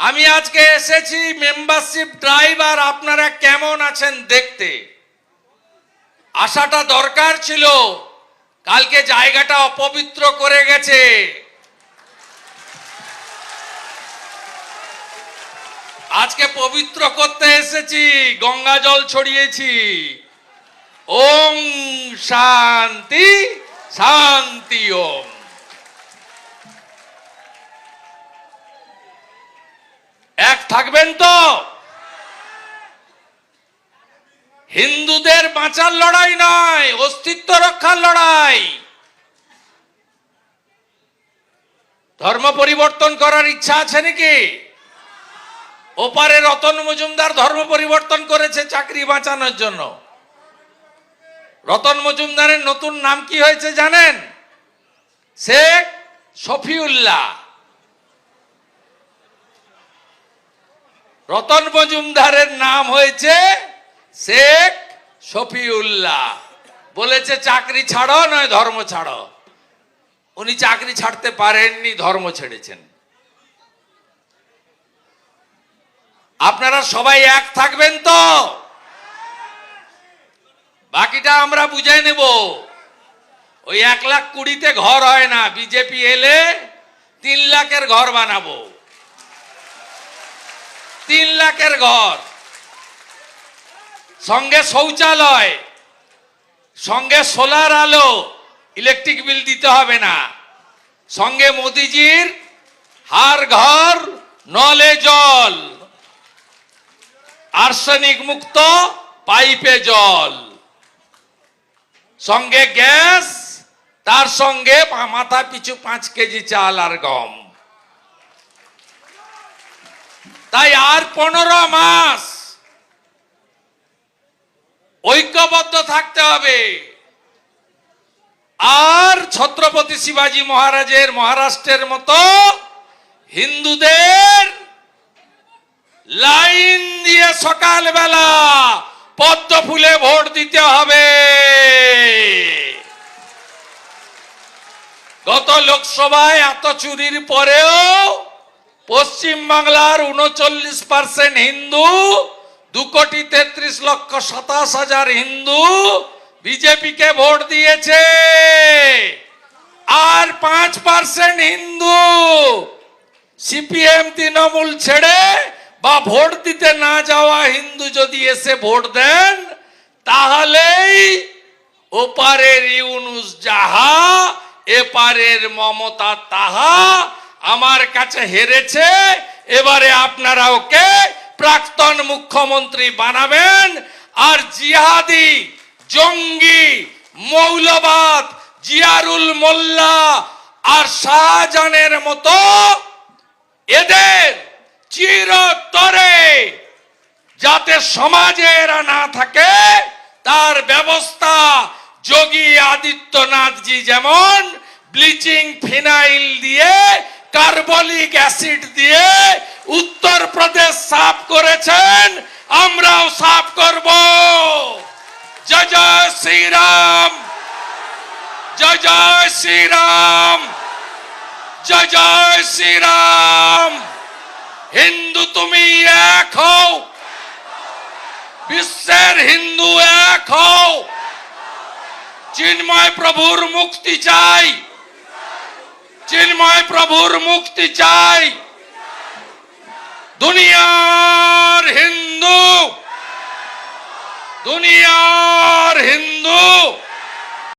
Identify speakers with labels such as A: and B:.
A: আমি আজকে এসেছি মেম্বারশিপ ড্রাইভার আপনারা কেমন আছেন দেখতে? আসাটা দরকার ছিল, কালকে জায়গাটা অপবিত্র করে গেছে। আজকে পবিত্র করতে এসেছি, গঙ্গা জল ছড়িয়েছি। ওম শান্তি শান্তি, ওম। থাকবেন তো? হিন্দুদের বাঁচার লড়াই নয়, অস্তিত্ব রক্ষার লড়াই। ধর্ম পরিবর্তন করার ইচ্ছা আছে নাকি? ওপারে রতন মজুমদার ধর্ম পরিবর্তন করেছে চাকরি বাঁচানোর জন্য। রতন মজুমদারের নতুন নাম কি হয়েছে জানেন? শেখ শফিউল্লাহ। রতন মজুমদারের নাম হয়েছে শেখ শফিউল্লাহ। বলেছে, চাকরি ছাড়ো, নয় ধর্ম ছাড়ো। উনি চাকরি ছাড়তে পারেননি, ধর্ম ছেড়েছেন। আপনারা সবাই এক থাকবেন তো? বাকিটা আমরা বুঝে নেব। ওই এক লাখ কুড়িতে ঘর হয় না, বিজেপি এলে তিন লাখের ঘর বানাবো। তিন লাখের ঘর। সঙ্গে শৌচালয়, সঙ্গে সোলার আলো, ইলেকট্রিক বিল দিতে হবে না। সঙ্গে মোদিজির হার ঘর, নলে জল, আর্সেনিক মুক্ত পাইপে জল। সঙ্গে গ্যাস, তার সঙ্গে মাথা পিছু পাঁচ কেজি চাল আর গম। তাই আর পনেরো মাস ঐক্যবদ্ধ থাকতে হবে। আর ছত্রপতি শিবাজী মহারাজের, মহারাষ্ট্রের মতো হিন্দুদের লাইন দিয়ে সকালবেলা পদ্ম ফুলে ভোট দিতে হবে। গত লোকসভায় এত চুরির পরেও পশ্চিম বাংলার উনচল্লিশ পার্সেন্ট হিন্দু, দু কোটি তেত্রিশ লক্ষ সাতাশ হাজার হিন্দু বিজেপিকে ভোট দিয়েছে। আর পাঁচ পার্সেন্ট হিন্দু সিপিএম তৃণমূল ছেড়ে বা ভোট দিতে না যাওয়া হিন্দু যদি এসে ভোট দেন, তাহলেই ওপারের ইউনুস যাহা, এপারের মমতা তাহা আমার কাছে হেরেছে, এবারে আপনারা ওকে প্রাক্তন মুখ্যমন্ত্রী বানাবেন আর জিহাদি, জঙ্গি, মৌলবাদ, জিয়ারুল মোল্লা আর শাহজাহানের মতো এদের চিরতরে যাতে সমাজে এরা না থাকে, তার ব্যবস্থা যোগী আদিত্যনাথজি যেমন, ব্লিচিং ফিনাইল দিয়ে কার্বলিক অ্যাসিড দিয়ে উত্তরপ্রদেশ সাফ করেছেন, আমরাও সাফ করব। জয় জয় শ্রীরাম, জয় জয় শ্রীরাম, জয় জয় শ্রীরাম। হিন্দু তুমি এক হও, বিশ্বের হিন্দু এক হও। চিন্ময় প্রভুর মুক্তি চাই। চিন্ময় প্রভুর মুক্তি চাই। দুনিয়ার হিন্দু দুনিয়ার হিন্দু।